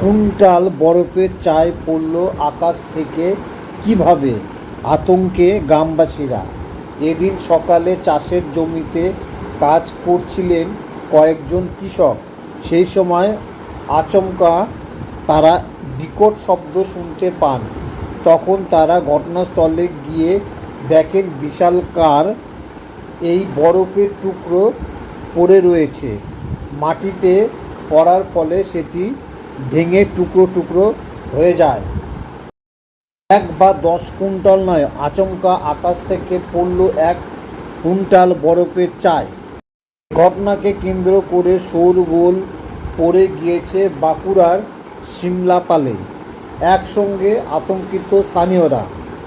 Quintal বরফের চাই পড়ল আকাশ থেকে কীভাবে? আতঙ্কে গ্রামবাসীরা। এদিন সকালে চাষের জমিতে কাজ করছিলেন কয়েকজন কৃষক। সেই সময় আচমকা তারা বিকট শব্দ শুনতে পান। তখন তারা ঘটনাস্থলে গিয়ে দেখেন বিশালকার এই বরফের টুকরো পড়ে রয়েছে। মাটিতে পড়ার ফলে সেটি ভেঙে টুকরো টুকরো হয়ে যায়। এক বা দশ কুইন্টাল নয়, আচমকা আকাশ থেকে পড়ল এক কুইন্টাল বরফের চাই ঘটনাকে কেন্দ্র করে শোরগোল পড়ে গিয়েছে বাঁকুড়ার সিমলাপালে একসঙ্গে আতঙ্কিত স্থানীয়রা,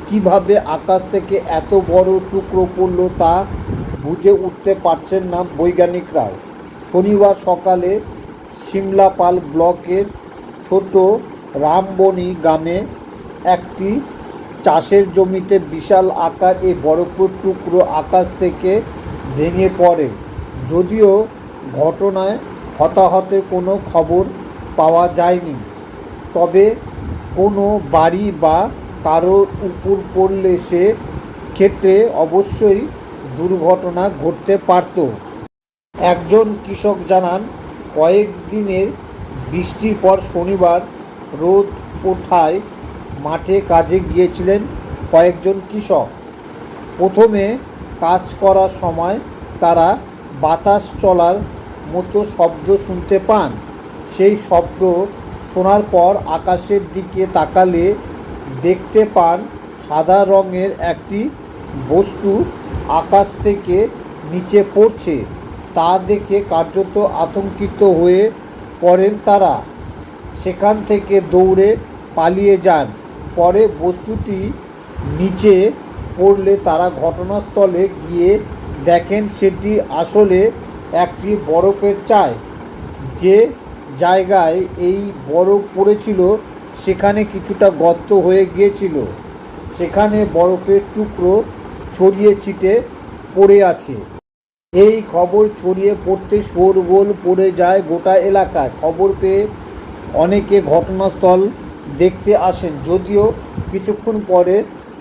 কীভাবে আকাশ থেকে এত বড় টুকরো পড়ল তা বুঝে উঠতে পারছেন না বৈজ্ঞানিকরাও। শনিবার সকালে সিমলাপাল ব্লকের ছোট রামবনি গ্রামে একটি চাষের জমিতে বিশাল আকার এই বরফের টুকরো আকাশ থেকে ভেঙে পড়ে। যদিও ঘটনায় হতাহতের কোনো খবর পাওয়া যায়নি, তবে কোনো বাড়ি বা কারোর উপর পড়লে সে ক্ষেত্রে অবশ্যই দুর্ঘটনা ঘটতে পারত। একজন কৃষক জানান কয়েকদিনের বৃষ্টির পর শনিবার রোদ ওঠায় মাঠে কাজে গিয়েছিলেন কয়েকজন কৃষক। প্রথমে কাজ করার সময় তারা বাতাস চলার মতো শব্দ শুনতে পান। সেই শব্দ শোনার পর আকাশের দিকে তাকালে দেখতে পান সাদা রঙের একটি বস্তু আকাশ থেকে নিচে পড়ছে। তা দেখে কার্যত আতঙ্কিত হয়ে পড়েন তারা সেখান থেকে দৌড়ে পালিয়ে যান। পরে বস্তুটি নিচে পড়লে তারা ঘটনাস্থলে গিয়ে দেখেন সেটি আসলে একটি বরফের চায় যে জায়গায় এই বরফ পড়েছিল, সেখানে কিছুটা গর্ত হয়ে গিয়েছিল। সেখানে বরফের টুকরো ছড়িয়ে ছিটে পড়ে আছে। এই খবর ছড়িয়ে পড়তে শোরগোল পড়ে যায় গোটা এলাকায়। খবর পেয়ে অনেকে ঘটনাস্থল দেখতে আসেন, যদিও কিছুক্ষণ পরে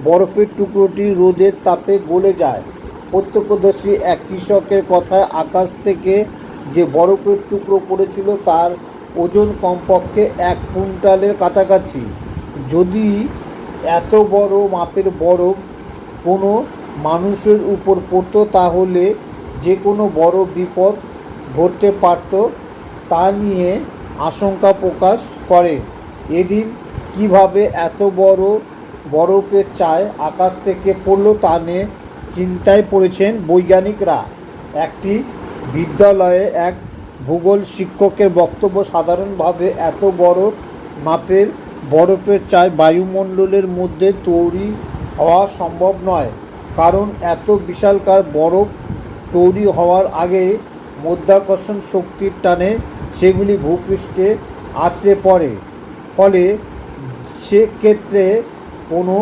বরফের টুকরোটি রোদের তাপে গলে যায়। প্রত্যক্ষদর্শী এক কৃষকের কথায় আকাশ থেকে যে বরফের টুকরো পড়েছিল তার ওজন কমপক্ষে এক কুইন্টালের কাছাকাছি। যদি এত বড় মাপের বরফ কোনো মানুষের উপর পড়তো তাহলে কোনো বড় বিপদ ঘটতে পারত তা নিয়ে আশঙ্কা প্রকাশ করে। এদিন কীভাবে এত বড় বরফের চায় আকাশ থেকে পড়ল তা নিয়ে চিন্তায় পড়েছেন বৈজ্ঞানিকরা। একটি বিদ্যালয়ে এক ভূগোল শিক্ষকের বক্তব্য সাধারণভাবে এত বড় মাপের বরফের চায় বায়ুমণ্ডলের মধ্যে তৈরি হওয়া সম্ভব নয়, কারণ এত বিশালকার বরফ তৈরি হওয়ার আগে মধ্যাকর্ষণ শক্তির টানে সেগুলি ভূপৃষ্ঠে আছড়ে পড়ে। ফলে সেক্ষেত্রে কোনো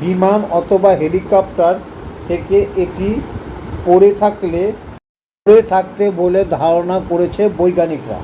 বিমান অথবা হেলিকপ্টার থেকে এটি পড়ে থাকলে, পড়ে থাকতে বলে ধারণা করেছে বৈজ্ঞানিকরা।